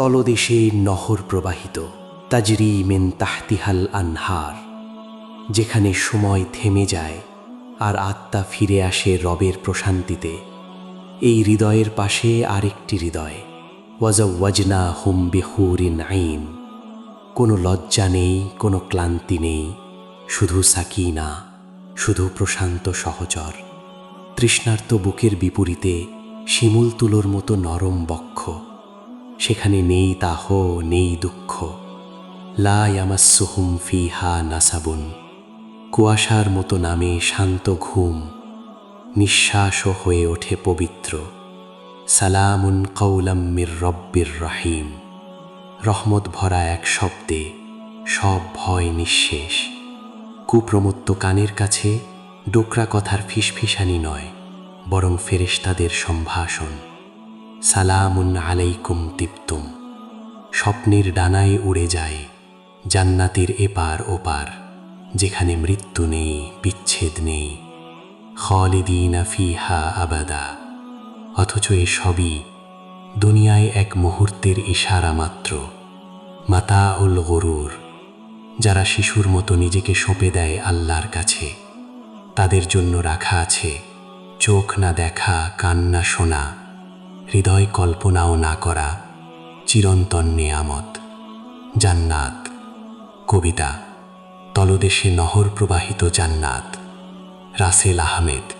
তলদেশে নহর প্রবাহিত, তাজরি মেন তাহতিহাল আনহার, যেখানে সময় থেমে যায় আর আত্মা ফিরে আসে রবের প্রশান্তিতে। এই হৃদয়ের পাশে আরেকটি হৃদয় ওয়াজা ওয়াজনা হুম বেহুরিন আইন কোনো লজ্জা নেই, কোনো ক্লান্তি নেই, শুধু সাকিনা, শুধু প্রশান্ত সহচর। তৃষ্ণার্ত বুকের বিপরীতে শিমুল তুলোর মতো নরম বক্ষ সেখানে নেই তাহ নেই দুঃখ। লা ইয়ামাসুহুম ফিহা নাসাবুন। কুয়াশার মতো নামে শান্ত ঘুম। নিঃশ্বাসও হয়ে ওঠে পবিত্র। সালামুন কৌলাম মির রব্বির রহিম। রহমত ভরা এক শব্দে সব ভয় নিঃশেষ। কুপ্রমত্ত কানের কাছে ডোকরা কথার ফিসফিসানি নয়, বরং ফেরেশতাদের সম্ভাষণ। সালামুন আলাইকুম তিপ্তুম। স্বপ্নের ডানায় উড়ে যায় জান্নাতের এপার ওপার, যেখানে মৃত্যু নেই, বিচ্ছেদ নেই। খালিদিনা ফিহা আবাদা। অথচ এ সবই দুনিয়ায় এক মুহূর্তের ইশারা মাত্র মাতা উল গরুর। যারা শিশুর মতো নিজেকে সঁপে দেয় আল্লাহর কাছে, তাদের জন্য রাখা আছে চোখ না দেখা কান্না শোনা। হৃদয় কল্পনাও না করা চিরন্তন নিয়ামত। জান্নাত। কবিতা। তলদেশে নহর প্রবাহিত জান্নাত। রাসেল আহমেদ।